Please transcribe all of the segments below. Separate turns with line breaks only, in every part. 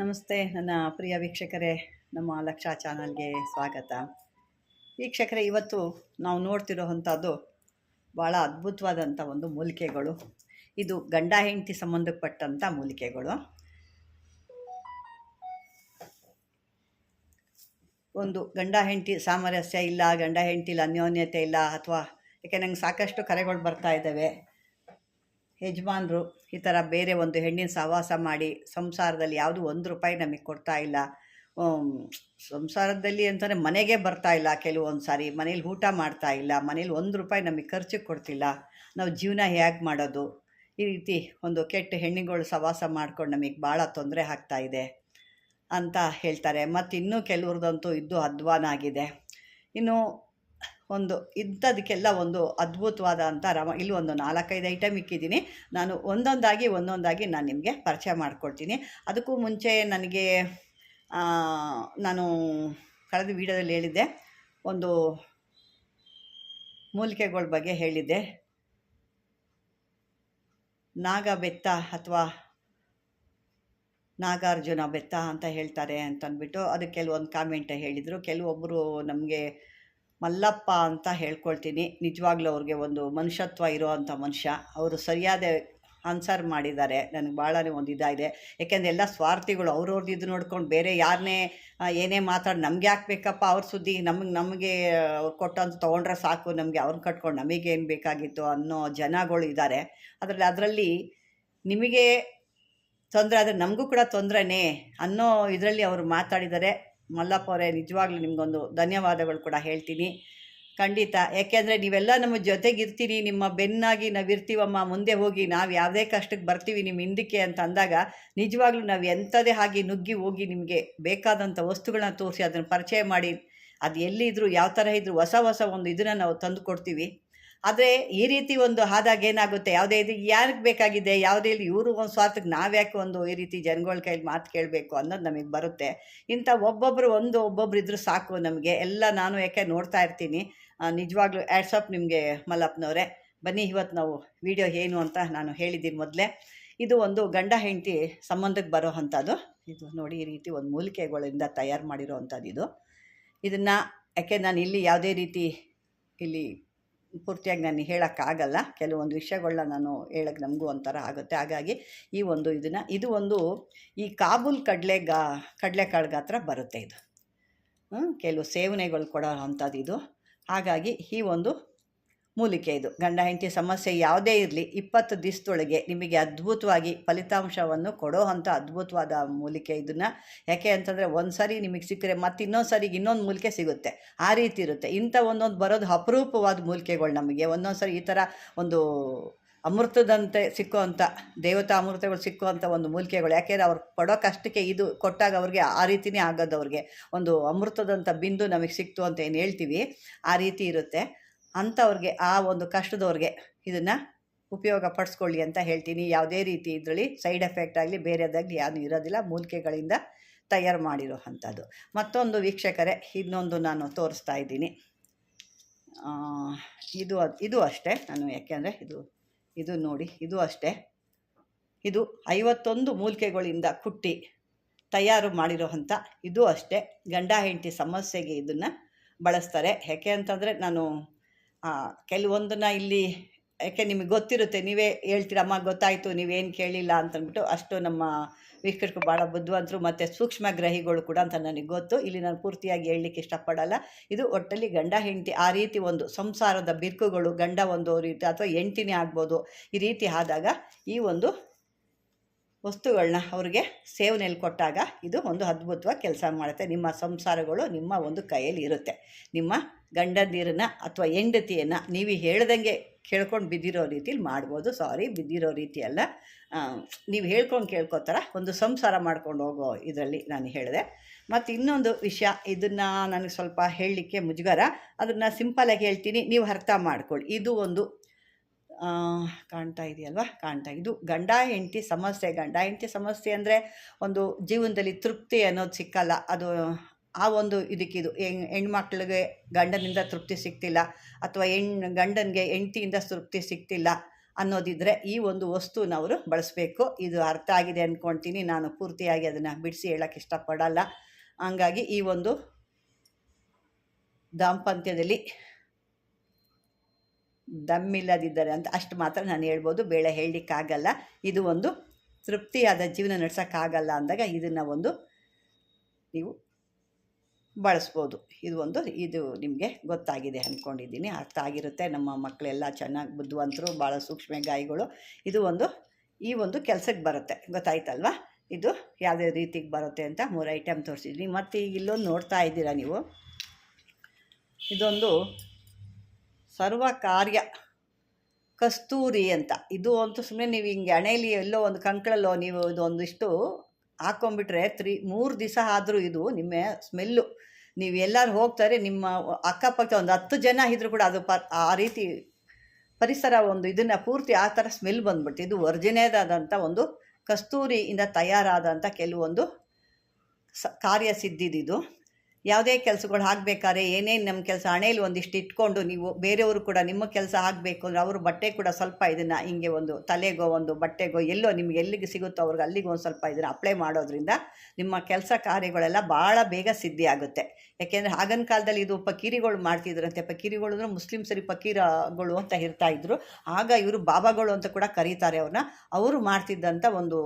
ನಮಸ್ತೆ, ನನ್ನ ಪ್ರಿಯ ವೀಕ್ಷಕರೇ. ನಮ್ಮ ಲಕ್ಷ ಚಾನಲ್ಗೆ ಸ್ವಾಗತ. ವೀಕ್ಷಕರೇ, ಇವತ್ತು ನಾವು ನೋಡ್ತಿರೋವಂಥದ್ದು ಭಾಳ ಅದ್ಭುತವಾದಂಥ ಒಂದು ಮೂಲಿಕೆಗಳು. ಇದು ಗಂಡ ಹೆಂಡತಿ ಸಂಬಂಧಪಟ್ಟಂಥ ಮೂಲಿಕೆಗಳು. ಒಂದು ಗಂಡ ಹೆಂಡತಿ ಸಾಮರಸ್ಯ ಇಲ್ಲ, ಗಂಡ ಹೆಂಡತಿ ಇಲ್ಲ ಅನ್ಯೋನ್ಯತೆ ಇಲ್ಲ ಅಥವಾ ಯಾಕೆ ನಂಗೆ ಸಾಕಷ್ಟು ಕರೆಗಳು ಬರ್ತಾ ಇದ್ದಾವೆ. ಯಜಮಾನರು ಈ ಥರ ಬೇರೆ ಒಂದು ಹೆಣ್ಣಿನ ಸಹವಾಸ ಮಾಡಿ ಸಂಸಾರದಲ್ಲಿ ಯಾವುದು ಒಂದು ರೂಪಾಯಿ ನಮಗೆ ಕೊಡ್ತಾ ಇಲ್ಲ. ಸಂಸಾರದಲ್ಲಿ ಅಂತಲೇ ಮನೆಗೆ ಬರ್ತಾ ಇಲ್ಲ ಕೆಲವೊಂದು ಸಾರಿ, ಮನೇಲಿ ಊಟ ಮಾಡ್ತಾ ಇಲ್ಲ, ಮನೇಲಿ ಒಂದು ರೂಪಾಯಿ ನಮಗೆ ಖರ್ಚಿಗೆ ಕೊಡ್ತಿಲ್ಲ. ನಾವು ಜೀವನ ಹೇಗೆ ಮಾಡೋದು? ಈ ರೀತಿ ಒಂದು ಕೆಟ್ಟ ಹೆಣ್ಣುಗಳು ಸವಾಸ ಮಾಡ್ಕೊಂಡು ನಮಗೆ ಭಾಳ ತೊಂದರೆ ಆಗ್ತಾ ಇದೆ ಅಂತ ಹೇಳ್ತಾರೆ. ಮತ್ತು ಇನ್ನೂ ಕೆಲವ್ರದ್ದಂತೂ ಇದ್ದು ಅಧ್ವಾನ ಆಗಿದೆ. ಇನ್ನು ಒಂದು ಇಂಥದಕ್ಕೆಲ್ಲ ಒಂದು ಅದ್ಭುತವಾದ ರಮ, ಇಲ್ಲಿ ಒಂದು ನಾಲ್ಕೈದು ಐಟಮ್ ಇಕ್ಕಿದ್ದೀನಿ. ನಾನು ಒಂದೊಂದಾಗಿ ಒಂದೊಂದಾಗಿ ನಾನು ನಿಮಗೆ ಪರಿಚಯ ಮಾಡಿಕೊಡ್ತೀನಿ. ಅದಕ್ಕೂ ಮುಂಚೆ ನನಗೆ ನಾನು ಕಳೆದ ವೀಡಿಯೋದಲ್ಲಿ ಹೇಳಿದ್ದೆ, ಒಂದು ಮೂಲಿಕೆಗಳ ಬಗ್ಗೆ ಹೇಳಿದ್ದೆ. ನಾಗ ಬೆತ್ತ ಅಥವಾ ನಾಗಾರ್ಜುನ ಬೆತ್ತ ಅಂತ ಹೇಳ್ತಾರೆ ಅಂತಂದ್ಬಿಟ್ಟು ಅದಕ್ಕೆ ಕೆಲವೊಂದು ಕಾಮೆಂಟ್ ಹೇಳಿದರು. ಕೆಲವೊಬ್ಬರು ನಮಗೆ ಮಲ್ಲಪ್ಪ ಅಂತ ಹೇಳ್ಕೊಳ್ತೀನಿ. ನಿಜವಾಗ್ಲೂ ಅವ್ರಿಗೆ ಒಂದು ಮನುಷ್ಯತ್ವ ಇರೋ ಅಂಥ ಮನುಷ್ಯ. ಅವರು ಸರಿಯಾದ ಆನ್ಸರ್ ಮಾಡಿದ್ದಾರೆ. ನನಗೆ ಭಾಳನೇ ಒಂದು ಇದಾಗಿದೆ ಯಾಕೆಂದರೆ ಎಲ್ಲ ಸ್ವಾರ್ಥಿಗಳು ಅವ್ರವ್ರದ್ದು ಇದು ನೋಡ್ಕೊಂಡು ಬೇರೆ ಯಾರನ್ನೇ ಏನೇ ಮಾತಾಡಿ, ನಮ್ಗೆ ಯಾಕೆ ಬೇಕಪ್ಪ ಅವ್ರ ಸುದ್ದಿ? ನಮಗೆ ನಮಗೆ ಅವ್ರು ಕೊಟ್ಟಂತ ತೊಗೊಂಡ್ರೆ ಸಾಕು. ನಮಗೆ ಅವ್ರನ್ನ ಕಟ್ಕೊಂಡು ನಮಗೇನು ಬೇಕಾಗಿತ್ತು ಅನ್ನೋ ಜನಗಳು ಇದ್ದಾರೆ ಅದರಲ್ಲಿ ಅದರಲ್ಲಿ ನಿಮಗೆ ತೊಂದರೆ ಆದರೆ ನಮಗೂ ಕೂಡ ತೊಂದರೆನೇ ಅನ್ನೋ ಇದರಲ್ಲಿ ಅವರು ಮಾತಾಡಿದ್ದಾರೆ. ಮಲ್ಲಪ್ಪ ಅವರೇ, ನಿಜವಾಗ್ಲೂ ನಿಮಗೊಂದು ಧನ್ಯವಾದಗಳು ಕೂಡ ಹೇಳ್ತೀನಿ. ಖಂಡಿತ. ಯಾಕೆಂದರೆ ನೀವೆಲ್ಲ ನಮ್ಮ ಜೊತೆಗಿರ್ತೀನಿ ನಿಮ್ಮ ಬೆನ್ನಾಗಿ ನಾವು ಇರ್ತೀವಮ್ಮ ಮುಂದೆ ಹೋಗಿ ನಾವು ಯಾವುದೇ ಕಷ್ಟಕ್ಕೆ ಬರ್ತೀವಿ ನಿಮ್ಮ ಹಿಂದಕ್ಕೆ ಅಂತ ಅಂದಾಗ, ನಿಜವಾಗ್ಲೂ ನಾವು ಎಂಥದೇ ಹಾಗೆ ನುಗ್ಗಿ ಹೋಗಿ ನಿಮಗೆ ಬೇಕಾದಂಥ ವಸ್ತುಗಳನ್ನ ತೋರಿಸಿ, ಅದನ್ನು ಪರಿಚಯ ಮಾಡಿ, ಅದು ಎಲ್ಲಿದ್ರು ಯಾವ ಥರ ಇದ್ರು ಹೊಸ ಹೊಸ ಒಂದು ಇದನ್ನು ನಾವು ತಂದು ಕೊಡ್ತೀವಿ. ಆದರೆ ಈ ರೀತಿ ಒಂದು ಆದಾಗ ಏನಾಗುತ್ತೆ? ಯಾವುದೇ ಇದು ಯಾರಿಗೆ ಬೇಕಾಗಿದೆ? ಯಾವುದೇ ಇಲ್ಲಿ ಇವರು ಒಂದು ಸ್ವಾರ್ಥಕ್ಕೆ ನಾವ್ಯಾಕೆ ಒಂದು ಈ ರೀತಿ ಜನಗಳ ಕೈಲಿ ಮಾತು ಕೇಳಬೇಕು ಅನ್ನೋದು ನಮಗೆ ಬರುತ್ತೆ. ಇಂಥ ಒಬ್ಬೊಬ್ಬರು ಒಂದು ಒಬ್ಬೊಬ್ರು ಇದ್ರೂ ಸಾಕು ನಮಗೆ. ಎಲ್ಲ ನಾನು ಯಾಕೆ ನೋಡ್ತಾ ಇರ್ತೀನಿ. ನಿಜವಾಗ್ಲೂ ಆ್ಯಡ್ಸಪ್ ನಿಮಗೆ ಮಲ್ಲಪ್ಪನವರೇ. ಬನ್ನಿ ಇವತ್ತು ನಾವು ವಿಡಿಯೋ ಏನು ಅಂತ ನಾನು ಹೇಳಿದ್ದೀನಿ ಮೊದಲೇ. ಇದು ಒಂದು ಗಂಡ ಹೆಂಡತಿ ಸಂಬಂಧಕ್ಕೆ ಬರೋ ಅಂಥದ್ದು. ಇದು ನೋಡಿ ಈ ರೀತಿ ಒಂದು ಮೂಲಿಕೆಗಳಿಂದ ತಯಾರು ಮಾಡಿರೋ ಅಂಥದ್ದು ಇದು. ಇದನ್ನು ಯಾಕೆ ನಾನು ಇಲ್ಲಿ ಯಾವುದೇ ರೀತಿ ಇಲ್ಲಿ ಪೂರ್ತಿಯಾಗಿ ನಾನು ಹೇಳೋಕ್ಕಾಗಲ್ಲ. ಕೆಲವೊಂದು ವಿಷಯಗಳನ್ನ ನಾನು ಹೇಳಕ್ಕೆ ನಮಗೂ ಒಂಥರ ಆಗುತ್ತೆ. ಹಾಗಾಗಿ ಈ ಒಂದು ಇದನ್ನು, ಇದು ಒಂದು ಈ ಕಾಬೂಲ್ ಕಡಲೆ ಗಾ, ಕಡಲೆಕಾಳು ಗಾತ್ರ ಬರುತ್ತೆ ಇದು. ಕೆಲವು ಸೇವನೆಗಳು ಕೊಡೋ ಅಂಥದ್ದು ಇದು. ಹಾಗಾಗಿ ಈ ಒಂದು ಮೂಲಿಕೆ ಇದು. ಗಂಡ, ಹೆಂಡತಿ ಸಮಸ್ಯೆ ಯಾವುದೇ ಇರಲಿ, ಇಪ್ಪತ್ತು ದಿವಸದೊಳಗೆ ನಿಮಗೆ ಅದ್ಭುತವಾಗಿ ಫಲಿತಾಂಶವನ್ನು ಕೊಡೋ ಅಂಥ ಅದ್ಭುತವಾದ ಮೂಲಿಕೆ ಇದನ್ನು. ಯಾಕೆ ಅಂತಂದರೆ ಒಂದು ಸರಿ ನಿಮಗೆ ಸಿಕ್ಕರೆ ಮತ್ತು ಇನ್ನೊಂದು ಸಾರಿಗೆ ಇನ್ನೊಂದು ಮೂಲಿಕೆ ಸಿಗುತ್ತೆ. ಆ ರೀತಿ ಇರುತ್ತೆ. ಇಂಥ ಒಂದೊಂದು ಬರೋದು ಅಪರೂಪವಾದ ಮೂಲಿಕೆಗಳು ನಮಗೆ. ಒಂದೊಂದು ಸಾರಿ ಈ ಥರ ಒಂದು ಅಮೃತದಂತೆ ಸಿಕ್ಕುವಂಥ, ದೇವತಾ ಅಮೃತಗಳು ಸಿಕ್ಕುವಂಥ ಒಂದು ಮೂಲಿಕೆಗಳು. ಯಾಕೆಂದರೆ ಅವ್ರು ಪಡೋ ಕಷ್ಟಕ್ಕೆ ಇದು ಕೊಟ್ಟಾಗ ಅವ್ರಿಗೆ ಆ ರೀತಿನೇ ಆಗೋದು ಅವ್ರಿಗೆ. ಒಂದು ಅಮೃತದಂಥ ಬಿಂದು ನಮಗೆ ಸಿಕ್ತು ಅಂತ ಏನು ಹೇಳ್ತೀವಿ? ಆ ರೀತಿ ಇರುತ್ತೆ. ಅಂಥವ್ರಿಗೆ ಆ ಒಂದು ಕಷ್ಟದವ್ರಿಗೆ ಇದನ್ನು ಉಪಯೋಗ ಪಡಿಸ್ಕೊಳ್ಳಿ ಅಂತ ಹೇಳ್ತೀನಿ. ಯಾವುದೇ ರೀತಿ ಇದರಲ್ಲಿ ಸೈಡ್ ಎಫೆಕ್ಟ್ ಆಗಲಿ, ಬೇರೆದಾಗಲಿ ಯಾವುದು ಇರೋದಿಲ್ಲ. ಮೂಲಿಕೆಗಳಿಂದ ತಯಾರು ಮಾಡಿರೋ ಅಂಥದ್ದು. ಮತ್ತೊಂದು ವೀಕ್ಷಕರೇ, ಇನ್ನೊಂದು ನಾನು ತೋರಿಸ್ತಾ ಇದ್ದೀನಿ. ಇದು ಇದು ಅಷ್ಟೇ. ನಾನು ಯಾಕೆಂದರೆ ಇದು ಇದು ನೋಡಿ, ಇದು ಅಷ್ಟೇ. ಇದು ಐವತ್ತೊಂದು ಮೂಲಿಕೆಗಳಿಂದ ಕುಟ್ಟಿ ತಯಾರು ಮಾಡಿರೋ ಅಂಥ, ಇದು ಅಷ್ಟೇ. ಗಂಡ, ಹೆಂಡತಿ ಸಮಸ್ಯೆಗೆ ಇದನ್ನು ಬಳಸ್ತಾರೆ. ಯಾಕೆ ಅಂತಂದರೆ ನಾನು ಕೆಲವೊಂದನ್ನ ಇಲ್ಲಿ, ಯಾಕೆ ನಿಮಗೆ ಗೊತ್ತಿರುತ್ತೆ, ನೀವೇ ಹೇಳ್ತೀರಮ್ಮ ಗೊತ್ತಾಯಿತು, ನೀವೇನು ಕೇಳಿಲ್ಲ ಅಂತಂದ್ಬಿಟ್ಟು ಅಷ್ಟು ನಮ್ಮ ವೀಕ್ಷಕರು ಭಾಳ ಬುದ್ಧಿವಂತರು ಮತ್ತು ಸೂಕ್ಷ್ಮ ಗ್ರಹಿಗಳು ಕೂಡ ಅಂತ ನನಗೆ ಗೊತ್ತು. ಇಲ್ಲಿ ನಾನು ಪೂರ್ತಿಯಾಗಿ ಹೇಳಲಿಕ್ಕೆ ಇಷ್ಟಪಡಲ್ಲ. ಇದು ಒಟ್ಟಲ್ಲಿ ಗಂಡ, ಹೆಂಡತಿ, ಆ ರೀತಿ ಒಂದು ಸಂಸಾರದ ಬಿರುಕುಗಳು ಗಂಡ ಒಂದು ರೀತಿ ಅಥವಾ ಹೆಂಡ್ತಿನೇ ಆಗ್ಬೋದು, ಈ ರೀತಿ ಆದಾಗ ಈ ಒಂದು ವಸ್ತುಗಳನ್ನ ಅವ್ರಿಗೆ ಸೇವನೆಯಲ್ಲಿ ಕೊಟ್ಟಾಗ ಇದು ಒಂದು ಅದ್ಭುತವಾಗಿ ಕೆಲಸ ಮಾಡುತ್ತೆ. ನಿಮ್ಮ ಸಂಸಾರಗಳು ನಿಮ್ಮ ಒಂದು ಕೈಯಲ್ಲಿ ಇರುತ್ತೆ. ನಿಮ್ಮ ಗಂಡಂದಿರನ್ನ ಅಥವಾ ಹೆಂಡತಿಯನ್ನು ನೀವು ಹೇಳ್ದಂಗೆ ಕೇಳ್ಕೊಂಡು ಬಿದ್ದಿರೋ ರೀತಿಲಿ ಮಾಡ್ಬೋದು. ಸಾರಿ, ಬಿದ್ದಿರೋ ರೀತಿ ಅಲ್ಲ. ನೀವು ಹೇಳ್ಕೊಂಡು ಕೇಳ್ಕೊತಾರ ಒಂದು ಸಂಸಾರ ಮಾಡ್ಕೊಂಡು ಹೋಗೋ ಇದರಲ್ಲಿ ನಾನು ಹೇಳಿದೆ. ಮತ್ತು ಇನ್ನೊಂದು ವಿಷಯ, ಇದನ್ನು ನನಗೆ ಸ್ವಲ್ಪ ಹೇಳಲಿಕ್ಕೆ ಮುಜುಗರ. ಅದನ್ನು ಸಿಂಪಲಾಗಿ ಹೇಳ್ತೀನಿ. ನೀವು ಅರ್ಥ ಮಾಡ್ಕೊಳ್ಳಿ ಇದು ಒಂದು ಕಾಣ್ತಾ ಇದೆಯಲ್ವಾ? ಕಾಣ್ತಾ ಇದು ಗಂಡ, ಹೆಂಡತಿ ಸಮಸ್ಯೆ. ಗಂಡ, ಹೆಂಡತಿ ಸಮಸ್ಯೆ ಅಂದರೆ ಒಂದು ಜೀವನದಲ್ಲಿ ತೃಪ್ತಿ ಅನ್ನೋದು ಸಿಕ್ಕಲ್ಲ. ಅದು ಆ ಒಂದು ಇದಕ್ಕಿದು ಹೆಣ್, ಹೆಣ್ಮಕ್ಳಿಗೆ ಗಂಡನಿಂದ ತೃಪ್ತಿ ಸಿಗ್ತಿಲ್ಲ ಅಥವಾ ಹೆಣ್ಣು ಗಂಡನಿಗೆ ಹೆಂಡತಿಯಿಂದ ತೃಪ್ತಿ ಸಿಗ್ತಿಲ್ಲ ಅನ್ನೋದಿದ್ದರೆ ಈ ಒಂದು ವಸ್ತುನ ಅವರು ಬಳಸಬೇಕು. ಇದು ಅರ್ಥ ಆಗಿದೆ ಅಂದ್ಕೊಳ್ತೀನಿ ನಾನು ಪೂರ್ತಿಯಾಗಿ ಅದನ್ನು ಬಿಡಿಸಿ ಹೇಳೋಕ್ಕೆ ಇಷ್ಟಪಡಲ್ಲ. ಹಂಗಾಗಿ ಈ ಒಂದು ದಾಂಪತ್ಯದಲ್ಲಿ ದಮ್ಮಿಲ್ಲದಿದ್ದರೆ ಅಂತ ಅಷ್ಟು ಮಾತ್ರ ನಾನು ಹೇಳ್ಬೋದು. ಬೇಳೆ ಹೇಳಲಿಕ್ಕಾಗಲ್ಲ. ಇದು ಒಂದು ತೃಪ್ತಿಯಾದ ಜೀವನ ನಡೆಸೋಕ್ಕಾಗಲ್ಲ ಅಂದಾಗ ಇದನ್ನು ಒಂದು ನೀವು ಬಳಸ್ಬೋದು. ಇದು ಒಂದು, ಇದು ನಿಮಗೆ ಗೊತ್ತಾಗಿದೆ ಅಂದ್ಕೊಂಡಿದ್ದೀನಿ ಅರ್ಥ ಆಗಿರುತ್ತೆ. ನಮ್ಮ ಮಕ್ಕಳೆಲ್ಲ ಚೆನ್ನಾಗಿ ಬುದ್ಧಿವಂತರು ಭಾಳ ಸೂಕ್ಷ್ಮ ಗಾಯಿಗಳು. ಇದು ಒಂದು, ಈ ಒಂದು ಕೆಲಸಕ್ಕೆ ಬರುತ್ತೆ. ಗೊತ್ತಾಯ್ತಲ್ವ? ಇದು ಯಾವುದೇ ರೀತಿಗೆ ಬರುತ್ತೆ ಅಂತ ಮೂರು ಐಟಮ್ ತೋರಿಸಿದ್ದೀನಿ. ಮತ್ತು ಈಗ ಇಲ್ಲೊಂದು ನೋಡ್ತಾ ಇದ್ದೀರಾ ನೀವು? ಇದೊಂದು ಸರ್ವ ಕಾರ್ಯ ಕಸ್ತೂರಿ ಅಂತ. ಇದು ಅಂತೂ ಸುಮ್ಮನೆ ನೀವು ಹಿಂಗೆ ಹಣೆಯಲ್ಲಿ ಎಲ್ಲೋ ಒಂದು ಕಂಕಳಲ್ಲೋ ನೀವು ಇದೊಂದಿಷ್ಟು ಹಾಕ್ಕೊಂಬಿಟ್ರೆ ತ್ರೀ, ಮೂರು ದಿವಸ ಆದರೂ ಇದು ನಿಮ್ಮ ಸ್ಮೆಲ್ಲು. ನೀವು ಎಲ್ಲರೂ ಹೋಗ್ತಾರೆ, ನಿಮ್ಮ ಅಕ್ಕಪಕ್ಕ ಒಂದು ಹತ್ತು ಜನ ಇದ್ರೂ ಕೂಡ ಅದು ಪ ಆ ರೀತಿ ಪರಿಸರ ಒಂದು ಇದನ್ನು ಪೂರ್ತಿ ಆ ಥರ ಸ್ಮೆಲ್ ಬಂದ್ಬಿಡ್ತು. ಇದು ಒರ್ಜಿನೇದಾದಂಥ ಒಂದು ಕಸ್ತೂರಿಯಿಂದ ತಯಾರಾದಂಥ ಕೆಲವೊಂದು ಸ ಕಾರ್ಯಸಿದ್ಧಿದಿದು ಯಾವುದೇ ಕೆಲಸಗಳು ಆಗಬೇಕಾದ್ರೆ ಏನೇನು ನಮ್ಮ ಕೆಲಸ ಹಣೆಯಲ್ಲಿ ಒಂದಿಷ್ಟು ಇಟ್ಕೊಂಡು ನೀವು ಬೇರೆಯವರು ಕೂಡ ನಿಮ್ಮ ಕೆಲಸ ಆಗಬೇಕು ಅಂದರೆ ಅವರು ಬಟ್ಟೆ ಕೂಡ ಸ್ವಲ್ಪ ಇದನ್ನು ಹಿಂಗೆ ಒಂದು ತಲೆಗೋ ಒಂದು ಬಟ್ಟೆಗೋ ಎಲ್ಲೋ ನಿಮ್ಗೆ ಎಲ್ಲಿಗೆ ಸಿಗುತ್ತೋ ಅವ್ರಿಗೆ ಅಲ್ಲಿಗೆ ಒಂದು ಸ್ವಲ್ಪ ಇದನ್ನು ಅಪ್ಲೈ ಮಾಡೋದ್ರಿಂದ ನಿಮ್ಮ ಕೆಲಸ ಕಾರ್ಯಗಳೆಲ್ಲ ಭಾಳ ಬೇಗ ಸಿದ್ಧಿ ಆಗುತ್ತೆ. ಯಾಕೆಂದರೆ ಆಗಿನ ಕಾಲದಲ್ಲಿ ಇದು ಪಕೀರಿಗಳು ಮಾಡ್ತಿದ್ರಂತೆ. ಪಕೀರಿಗಳು ಅಂದರೆ ಮುಸ್ಲಿಮ್ಸರಿ ಪಕೀರಗಳು ಅಂತ ಇರ್ತಾ ಇದ್ರು. ಆಗ ಇವರು ಬಾಬಾಗಳು ಅಂತ ಕೂಡ ಕರೀತಾರೆ ಅವ್ರನ್ನ ಅವರು ಮಾಡ್ತಿದ್ದಂಥ ಒಂದು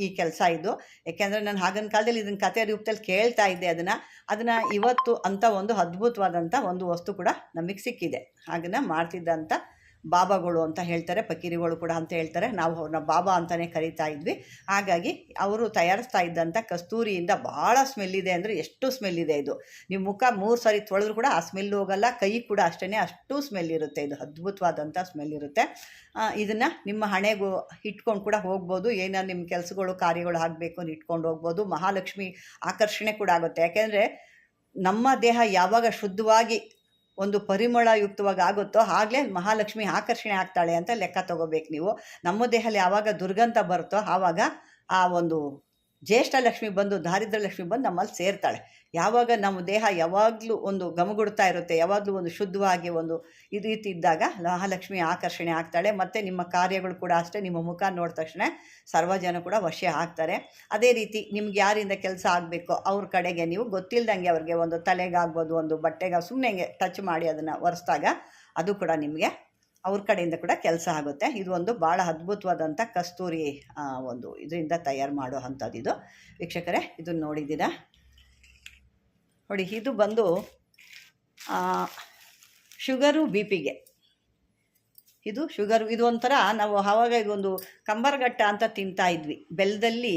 ಈ ಕೆಲಸ ಇದು. ಯಾಕೆಂದರೆ ನಾನು ಆಗಿನ ಕಾಲದಲ್ಲಿ ಇದನ್ನ ಕಥೆ ರೂಪದಲ್ಲಿ ಕೇಳ್ತಾ ಇದ್ದೆ ಅದನ್ನು. ಅದನ್ನು ಇವತ್ತು ಅಂಥ ಒಂದು ಅದ್ಭುತವಾದಂಥ ಒಂದು ವಸ್ತು ಕೂಡ ನಮಗೆ ಸಿಕ್ಕಿದೆ. ಹಾಗನ್ನು ಮಾಡ್ತಿದ್ದಂಥ ಬಾಬಾಗಳು ಅಂತ ಹೇಳ್ತಾರೆ ಪಕೀರಿಗಳು ಕೂಡ ಅಂತ ಹೇಳ್ತಾರೆ. ನಾವು ಅವ್ರನ್ನ ಬಾಬಾ ಅಂತಲೇ ಕರಿತಾ ಇದ್ವಿ. ಹಾಗಾಗಿ ಅವರು ತಯಾರಿಸ್ತಾ ಇದ್ದಂಥ ಕಸ್ತೂರಿಯಿಂದ ಭಾಳ ಸ್ಮೆಲ್ ಇದೆ ಅಂದರೆ ಎಷ್ಟು ಸ್ಮೆಲ್ ಇದೆ ಇದು. ನಿಮ್ಮ ಮುಖ ಮೂರು ಸಾರಿ ತೊಳೆದ್ರು ಕೂಡ ಆ ಸ್ಮೆಲ್ ಹೋಗಲ್ಲ, ಕೈ ಕೂಡ ಅಷ್ಟೇ ಅಷ್ಟು ಸ್ಮೆಲ್ ಇರುತ್ತೆ. ಇದು ಅದ್ಭುತವಾದಂಥ ಸ್ಮೆಲ್ ಇರುತ್ತೆ. ಇದನ್ನು ನಿಮ್ಮ ಹಣೆಗೂ ಇಟ್ಕೊಂಡು ಕೂಡ ಹೋಗ್ಬೋದು. ಏನೋ ನಿಮ್ಮ ಕೆಲಸಗಳು, ಕಾರ್ಯಗಳು ಆಗಬೇಕು ಅಂತ ಇಟ್ಕೊಂಡು ಹೋಗ್ಬೋದು. ಮಹಾಲಕ್ಷ್ಮಿ ಆಕರ್ಷಣೆ ಕೂಡ ಆಗುತ್ತೆ. ಯಾಕೆಂದರೆ ನಮ್ಮ ದೇಹ ಯಾವಾಗ ಶುದ್ಧವಾಗಿ ಒಂದು ಪರಿಮಳಯುಕ್ತವಾಗಿ ಆಗುತ್ತೋ ಆಗಲೇ ಮಹಾಲಕ್ಷ್ಮಿ ಆಕರ್ಷಣೆ ಆಗ್ತಾಳೆ ಅಂತ ಲೆಕ್ಕ ತಗೋಬೇಕು ನೀವು. ನಮ್ಮ ದೇಹದಲ್ಲಿ ಯಾವಾಗ ದುರ್ಗಂಧ ಬರುತ್ತೋ ಆವಾಗ ಆ ಒಂದು ಜ್ಯೇಷ್ಠ ಲಕ್ಷ್ಮಿ ಬಂದು ದಾರಿದ್ರ ಲಕ್ಷ್ಮಿ ಬಂದು ನಮ್ಮಲ್ಲಿ ಸೇರ್ತಾಳೆ. ಯಾವಾಗ ನಮ್ಮ ದೇಹ ಯಾವಾಗಲೂ ಒಂದು ಗಮಗುಡ್ತಾ ಇರುತ್ತೆ, ಯಾವಾಗಲೂ ಒಂದು ಶುದ್ಧವಾಗಿ ಒಂದು ಈ ರೀತಿ ಇದ್ದಾಗ ಮಹಾಲಕ್ಷ್ಮಿ ಆಕರ್ಷಣೆ ಆಗ್ತಾಳೆ. ಮತ್ತು ನಿಮ್ಮ ಕಾರ್ಯಗಳು ಕೂಡ ಅಷ್ಟೇ, ನಿಮ್ಮ ಮುಖ ನೋಡಿದ ತಕ್ಷಣ ಸರ್ವ ಜನ ಕೂಡ ವಶ ಆಗ್ತಾರೆ. ಅದೇ ರೀತಿ ನಿಮ್ಗೆ ಯಾರಿಂದ ಕೆಲಸ ಆಗಬೇಕು ಅವ್ರ ಕಡೆಗೆ ನೀವು ಗೊತ್ತಿಲ್ಲದಂಗೆ ಅವ್ರಿಗೆ ಒಂದು ತಲೆಗಾಗ್ಬೋದು, ಒಂದು ಬಟ್ಟೆಗೆ ಸುಮ್ಮನೆ ಟಚ್ ಮಾಡಿ ಅದನ್ನು ಒರೆಸ್ದಾಗ ಅದು ಕೂಡ ನಿಮಗೆ ಅವ್ರ ಕಡೆಯಿಂದ ಕೂಡ ಕೆಲಸ ಆಗುತ್ತೆ. ಇದು ಒಂದು ಭಾಳ ಅದ್ಭುತವಾದಂಥ ಕಸ್ತೂರಿ ಒಂದು ಇದರಿಂದ ತಯಾರು ಮಾಡೋ ಅಂಥದ್ದು ಇದು. ವೀಕ್ಷಕರೇ ಇದನ್ನು ನೋಡಿದ್ದೀರಾ ನೋಡಿ, ಇದು ಬಂದು ಶುಗರು ಬಿ ಪಿಗೆ ಇದು ಶುಗರು, ಇದು ಒಂಥರ ನಾವು ಆವಾಗ ಇದೊಂದು ಕಂಬರಗಟ್ಟ ಅಂತ ತಿಂತಾ ಇದ್ವಿ. ಬೆಲ್ಲದಲ್ಲಿ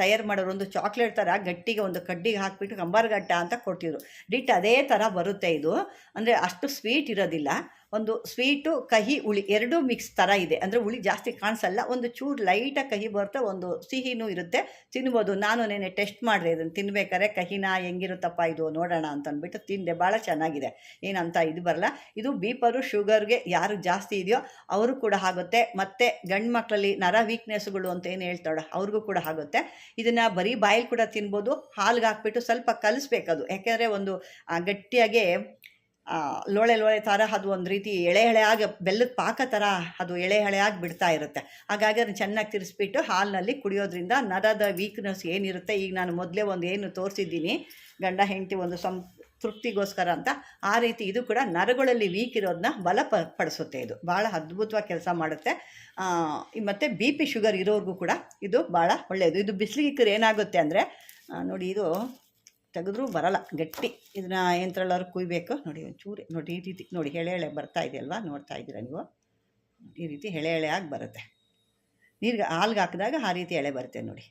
ತಯಾರು ಮಾಡೋರು ಒಂದು ಚಾಕ್ಲೇಟ್ ಥರ ಗಟ್ಟಿಗೆ ಒಂದು ಕಡ್ಡಿಗೆ ಹಾಕ್ಬಿಟ್ಟು ಕಂಬರಗಟ್ಟ ಅಂತ ಕೊಡ್ತಿದ್ರು. ಡಿಟ್ ಅದೇ ಥರ ಬರುತ್ತೆ ಇದು. ಅಂದರೆ ಅಷ್ಟು ಸ್ವೀಟ್ ಇರೋದಿಲ್ಲ. ಒಂದು ಸ್ವೀಟು, ಕಹಿ, ಹುಳಿ ಎರಡೂ ಮಿಕ್ಸ್ ಥರ ಇದೆ. ಅಂದರೆ ಹುಳಿ ಜಾಸ್ತಿ ಕಾಣಿಸಲ್ಲ. ಒಂದು ಚೂರು ಲೈಟಾಗಿ ಕಹಿ ಬರುತ್ತೆ, ಒಂದು ಸಿಹಿನೂ ಇರುತ್ತೆ. ತಿನ್ಬೋದು. ನಾನು ನೆನೆ ಟೆಸ್ಟ್ ಮಾಡಿದೆ. ಇದನ್ನು ತಿನ್ಬೇಕಾದ್ರೆ ಕಹಿನ ಹೆಂಗಿರುತ್ತಪ್ಪ ಇದು ನೋಡೋಣ ಅಂತ ಅಂದ್ಬಿಟ್ಟು ತಿಂದೆ. ಭಾಳ ಚೆನ್ನಾಗಿದೆ. ಏನಂತ ಇದು ಬರಲ್ಲ. ಇದು ಬೀಪರು ಶುಗರ್ಗೆ ಯಾರು ಜಾಸ್ತಿ ಇದೆಯೋ ಅವರು ಕೂಡ ಆಗುತ್ತೆ. ಮತ್ತು ಗಂಡು ಮಕ್ಕಳಲ್ಲಿ ನರ ವೀಕ್ನೆಸ್ಗಳು ಅಂತ ಏನು ಹೇಳ್ತಾಳೆ ಅವ್ರಿಗೂ ಕೂಡ ಆಗುತ್ತೆ. ಇದನ್ನು ಬರೀ ಬಾಯಲ್ಲಿ ಕೂಡ ತಿನ್ಬೋದು. ಹಾಲ್ಗೆ ಹಾಕ್ಬಿಟ್ಟು ಸ್ವಲ್ಪ ಕಲಿಸ್ಬೇಕದು. ಯಾಕೆಂದರೆ ಒಂದು ಗಟ್ಟಿಯಾಗೆ ಲೋಳೆ ಲೋಳೆ ಥರ ಅದು ಒಂದು ರೀತಿ ಎಳೆ ಆಗಿ ಬೆಲ್ಲದ ಪಾಕ ಥರ ಅದು ಎಳೆ ಎಳೆಯಾಗಿ ಬಿಡ್ತಾ ಇರುತ್ತೆ. ಹಾಗಾಗಿ ಅದನ್ನು ಚೆನ್ನಾಗಿ ತಿರ್ಸ್ಬಿಟ್ಟು ಹಾಲಿನಲ್ಲಿ ಕುಡಿಯೋದ್ರಿಂದ ನರದ ವೀಕ್ನೆಸ್ ಏನಿರುತ್ತೆ, ಈಗ ನಾನು ಮೊದಲೇ ಒಂದು ಏನು ತೋರಿಸಿದ್ದೀನಿ, ಗಂಡ ಹೆಂಡತಿ ಒಂದು ಸಂ, ತೃಪ್ತಿಗೋಸ್ಕರ ಅಂತ, ಆ ರೀತಿ ಇದು ಕೂಡ ನರಗಳಲ್ಲಿ ವೀಕ್ ಇರೋದನ್ನ ಬಲ ಪಡಿಸುತ್ತೆ ಇದು. ಭಾಳ ಅದ್ಭುತವಾಗಿ ಕೆಲಸ ಮಾಡುತ್ತೆ. ಮತ್ತು ಬಿ ಪಿ ಶುಗರ್ ಇರೋರ್ಗೂ ಕೂಡ ಇದು ಭಾಳ ಒಳ್ಳೆಯದು ಇದು ಬಿಸಿಲಿಗೆ ಏನಾಗುತ್ತೆ ಅಂದರೆ ನೋಡಿ ಇದು ತೆಗೆದ್ರೂ ಬರಲ್ಲ, ಗಟ್ಟಿ. ಇದನ್ನ ಯಂತ್ರಲ್ಲರೂ ಕುಯ್ಬೇಕು. ನೋಡಿ, ಒಂಚೂರು, ನೋಡಿ, ಈ ರೀತಿ, ನೋಡಿ, ಎಳೆ ಎಳೆ ಬರ್ತಾ ಇದೆಯಲ್ವಾ? ನೋಡ್ತಾ ಇದ್ದೀರಾ ನೀವು? ಈ ರೀತಿ ಎಳೆ ಆಗಿ ಬರುತ್ತೆ. ನೀರಿಗೆ ಹಾಲ್ಗೆ ಹಾಕಿದಾಗ ಆ ರೀತಿ ಎಳೆ ಬರುತ್ತೆ ನೋಡಿ.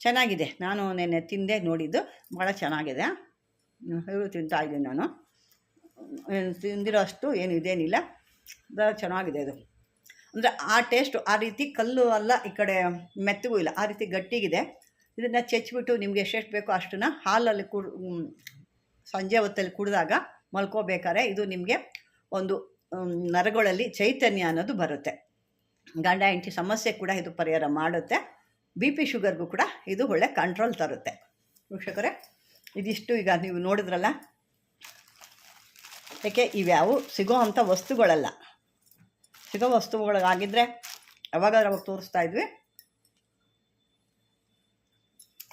ಚೆನ್ನಾಗಿದೆ. ನಾನು ನೆನ್ನೆ ತಿಂದೆ, ನೋಡಿದ್ದು. ಭಾಳ ಚೆನ್ನಾಗಿದೆ. ತಿಂತಾ ಇದ್ದೀನಿ ನಾನು. ತಿಂದಿರೋ ಅಷ್ಟು ಏನು ಇದೇನಿಲ್ಲ. ಚೆನ್ನಾಗಿದೆ ಅದು. ಅಂದರೆ ಆ ಟೇಸ್ಟು, ಆ ರೀತಿ ಕಲ್ಲು ಅಲ್ಲ, ಈ ಕಡೆ ಮೆತ್ತಗೂ ಇಲ್ಲ. ಆ ರೀತಿ ಗಟ್ಟಿಗಿದೆ. ಇದನ್ನು ಚೆಚ್ಚಿಬಿಟ್ಟು ನಿಮಗೆ ಎಷ್ಟೆಷ್ಟು ಬೇಕೋ ಅಷ್ಟನ್ನು ಹಾಲಲ್ಲಿ ಕುಡ್ ಸಂಜೆ ಹೊತ್ತಲ್ಲಿ ಕುಡಿದಾಗ ಮಲ್ಕೋಬೇಕಾದ್ರೆ ಇದು ನಿಮಗೆ ಒಂದು ನರಗಳಲ್ಲಿ ಚೈತನ್ಯ ಅನ್ನೋದು ಬರುತ್ತೆ. ಗಂಡ, ಹೆಂಡತಿ ಸಮಸ್ಯೆ ಕೂಡ ಇದು ಪರಿಹಾರ ಮಾಡುತ್ತೆ. ಬಿ ಪಿ ಶುಗರ್ಗೂ ಕೂಡ ಇದು ಒಳ್ಳೆ ಕಂಟ್ರೋಲ್ ತರುತ್ತೆ. ವೀಕ್ಷಕರೇ, ಇದಿಷ್ಟು ಈಗ ನೀವು ನೋಡಿದ್ರಲ್ಲ? ಯಾಕೆ ಇವ್ಯಾವು ಸಿಗೋ ಅಂಥ ವಸ್ತುಗಳಲ್ಲ. ಸಿಗೋ ವಸ್ತುಗಳಾಗಿದ್ದರೆ ಯಾವಾಗಾದ್ರೂ ಅವಾಗ ತೋರಿಸ್ತಾ ಇದ್ವಿ.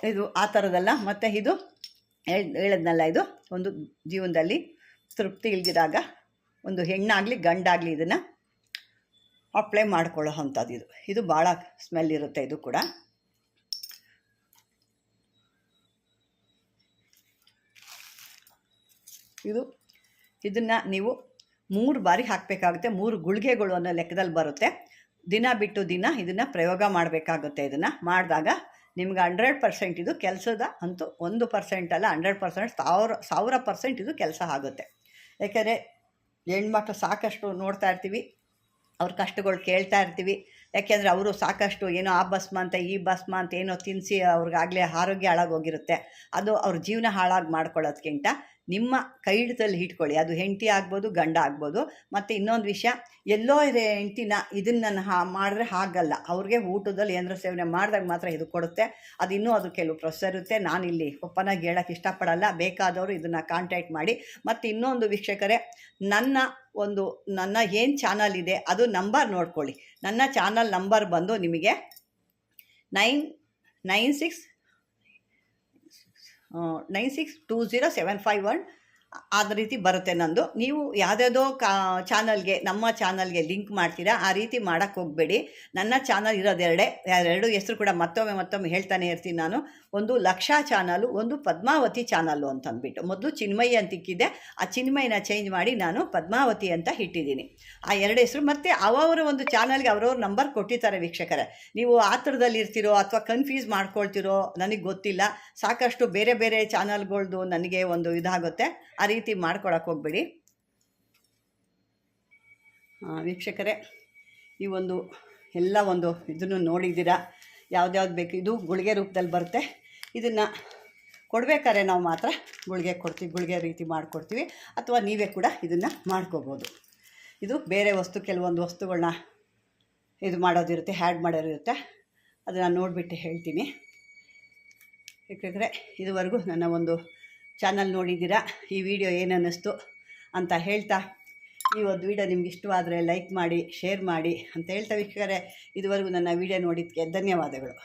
ಇದು ಆ ಥರದಲ್ಲ ಮತ್ತು ಇದು ಹೇಳದ್ನಲ್ಲ ಇದು. ಒಂದು ಜೀವನದಲ್ಲಿ ತೃಪ್ತಿ ಇಲ್ದಿದಾಗ ಒಂದು ಹೆಣ್ಣಾಗಲಿ, ಗಂಡಾಗಲಿ ಇದನ್ನು ಅಪ್ಲೈ ಮಾಡ್ಕೊಳ್ಳೋ ಅಂಥದ್ದು ಇದು. ಇದು ಭಾಳ ಸ್ಮೆಲ್ ಇರುತ್ತೆ ಇದು ಕೂಡ. ಇದು, ಇದನ್ನು ನೀವು ಮೂರು ಬಾರಿ ಹಾಕಬೇಕಾಗುತ್ತೆ. ಮೂರು ಗುಳಿಗೆಗಳು ಅನ್ನೋ ಲೆಕ್ಕದಲ್ಲಿ ಬರುತ್ತೆ. ದಿನ ಬಿಟ್ಟು ದಿನ ಇದನ್ನು ಪ್ರಯೋಗ ಮಾಡಬೇಕಾಗುತ್ತೆ ಇದನ್ನು. ಮಾಡಿದಾಗ ನಿಮ್ಗೆ ಹಂಡ್ರೆಡ್ ಪರ್ಸೆಂಟ್ ಇದು ಕೆಲಸದ ಅಂತೂ ಒಂದು ಪರ್ಸೆಂಟ್ ಅಲ್ಲ ಹಂಡ್ರೆಡ್ ಪರ್ಸೆಂಟ್ ಸಾವಿರ ಸಾವಿರ ಪರ್ಸೆಂಟ್ ಇದು ಕೆಲಸ ಆಗುತ್ತೆ. ಯಾಕೆಂದರೆ ಹೆಣ್ಮಕ್ಳು ಸಾಕಷ್ಟು ನೋಡ್ತಾ ಇರ್ತೀವಿ, ಅವ್ರ ಕಷ್ಟಗಳು ಕೇಳ್ತಾ ಇರ್ತೀವಿ. ಯಾಕೆಂದರೆ ಅವರು ಸಾಕಷ್ಟು ಏನೋ ಆ ಭಸ್ಮ ಅಂತ, ಈ ಭಸ್ಮ ಅಂತ ಏನೋ ತಿನ್ನಿಸಿ ಅವ್ರಿಗಾಗಲೇ ಆರೋಗ್ಯ ಹಾಳಾಗೋಗಿರುತ್ತೆ ಅದು ಅವ್ರ ಜೀವನ ಹಾಳಾಗಿ ಮಾಡ್ಕೊಳ್ಳೋದ್ಕಿಂತ ನಿಮ್ಮ ಕೈ ಹಿಡಿತಲ್ಲಿ ಇಟ್ಕೊಳ್ಳಿ. ಅದು ಹೆಂಡತಿ ಆಗ್ಬೋದು, ಗಂಡ ಆಗ್ಬೋದು. ಮತ್ತು ಇನ್ನೊಂದು ವಿಷಯ, ಎಲ್ಲೋ ಇದೆ ಹೆಂಡ್ತಿನ ಇದನ್ನು ನಾನು ಹಾ, ಮಾಡಿದ್ರೆ ಹಾಗಲ್ಲ. ಅವ್ರಿಗೆ ಊಟದಲ್ಲಿ ಏನಾರ ಸೇವನೆ ಮಾಡಿದಾಗ ಮಾತ್ರ ಇದು ಕೊಡುತ್ತೆ. ಅದು ಇನ್ನೂ ಅದು ಕೆಲವು ಪ್ರೊಸೆಸ್ ಇರುತ್ತೆ. ನಾನಿಲ್ಲಿ ಒಪ್ಪನಾಗಿ ಹೇಳೋಕ್ಕೆ ಇಷ್ಟಪಡಲ್ಲ. ಬೇಕಾದವರು ಇದನ್ನು ಕಾಂಟ್ಯಾಕ್ಟ್ ಮಾಡಿ. ಮತ್ತು ಇನ್ನೊಂದು ವೀಕ್ಷಕರೇ, ನನ್ನ ಒಂದು, ನನ್ನ ಏನು ಚಾನಲ್ ಇದೆ, ಅದು ನಂಬರ್ ನೋಡ್ಕೊಳ್ಳಿ. ನನ್ನ ಚಾನಲ್ ನಂಬರ್ ಬಂದು ನಿಮಗೆ nine nine six nine six two zero seven five one ಅದ ರೀತಿ ಬರುತ್ತೆ ನಂದು. ನೀವು ಯಾವುದ್ಯಾವುದೋ ಕಾ, ಚಾನಲ್ಗೆ, ನಮ್ಮ ಚಾನಲ್ಗೆ ಲಿಂಕ್ ಮಾಡ್ತೀರಾ, ಆ ರೀತಿ ಮಾಡೋಕ್ಕೆ ಹೋಗಬೇಡಿ. ನನ್ನ ಚಾನಲ್ ಇರೋದೆರಡೇ ಎರಡು ಹೆಸರು ಕೂಡ ಮತ್ತೊಮ್ಮೆ ಮತ್ತೊಮ್ಮೆ ಹೇಳ್ತಾನೆ ಇರ್ತೀನಿ ನಾನು. ಒಂದು ಲಕ್ಷ ಚಾನಲು, ಒಂದು ಪದ್ಮಾವತಿ ಚಾನಲ್ಲು ಅಂತಂದ್ಬಿಟ್ಟು. ಮೊದಲು ಚಿನ್ಮಯಿ ಅಂತ ಇಕ್ಕಿದ್ದೆ ಆ ಚಿನ್ಮಯಿನ ಚೇಂಜ್ ಮಾಡಿ ನಾನು ಪದ್ಮಾವತಿ ಅಂತ ಇಟ್ಟಿದ್ದೀನಿ. ಆ ಎರಡು ಹೆಸರು ಮತ್ತು ಅವರ ಒಂದು ಚಾನಲ್ಗೆ ಅವ್ರವ್ರ ನಂಬರ್ ಕೊಟ್ಟಿದ್ದಾರೆ ವೀಕ್ಷಕರೇ. ನೀವು ಆತರದಲ್ಲಿ ಇರ್ತೀರೋ ಅಥವಾ ಕನ್ಫ್ಯೂಸ್ ಮಾಡ್ಕೊಳ್ತಿರೋ, ನನಗೆ ಗೊತ್ತಿಲ್ಲ. ಸಾಕಷ್ಟು ಬೇರೆ ಬೇರೆ ಚಾನಲ್ಗಳ್ದು ನನಗೆ ಒಂದು ಇದಾಗುತ್ತೆ. ಆ ರೀತಿ ಮಾಡ್ಕೊಳಕ್ಕೆ ಹೋಗಬೇಡಿ. ವೀಕ್ಷಕರೇ, ಈ ಒಂದು ಎಲ್ಲ ಒಂದು ಇದನ್ನು ನೋಡಿದ್ದೀರಾ? ಯಾವ್ದ್ಯಾವ್ದು ಬೇಕು? ಇದು ಗುಳಿಗೆ ರೂಪದಲ್ಲಿ ಬರುತ್ತೆ. ಇದನ್ನು ಕೊಡಬೇಕಾದ್ರೆ ನಾವು ಮಾತ್ರ ಗುಳಿಗೆ ಕೊಡ್ತೀವಿ, ಗುಳಿಗೆ ರೀತಿ ಮಾಡಿಕೊಡ್ತೀವಿ. ಅಥವಾ ನೀವೇ ಕೂಡ ಇದನ್ನು ಮಾಡ್ಕೋಬೋದು. ಇದು ಬೇರೆ ವಸ್ತು, ಕೆಲವೊಂದು ವಸ್ತುಗಳನ್ನ ಇದು ಮಾಡೋದಿರುತ್ತೆ ಹ್ಯಾಡ್ ಮಾಡೋದಿರುತ್ತೆ. ಅದನ್ನು ನೋಡಿಬಿಟ್ಟು ಹೇಳ್ತೀನಿ. ಯಾಕೆಂದರೆ ಇದುವರೆಗೂ ನನ್ನ ಒಂದು ಚಾನಲ್ ನೋಡಿದ್ದೀರಾ? ಈ ವಿಡಿಯೋ ಏನನ್ನಿಸ್ತು ಅಂತ ಹೇಳ್ತಾ, ಈ ಒಂದು ವಿಡಿಯೋ ನಿಮ್ಗೆ ಇಷ್ಟವಾದರೆ ಲೈಕ್ ಮಾಡಿ, ಶೇರ್ ಮಾಡಿ ಅಂತ ಹೇಳ್ತಾ ವೀಕ್ಷಕರೇ, ಇದುವರೆಗೂ ನನ್ನ ವಿಡಿಯೋ ನೋಡಿದ್ದಕ್ಕೆ ಧನ್ಯವಾದಗಳು.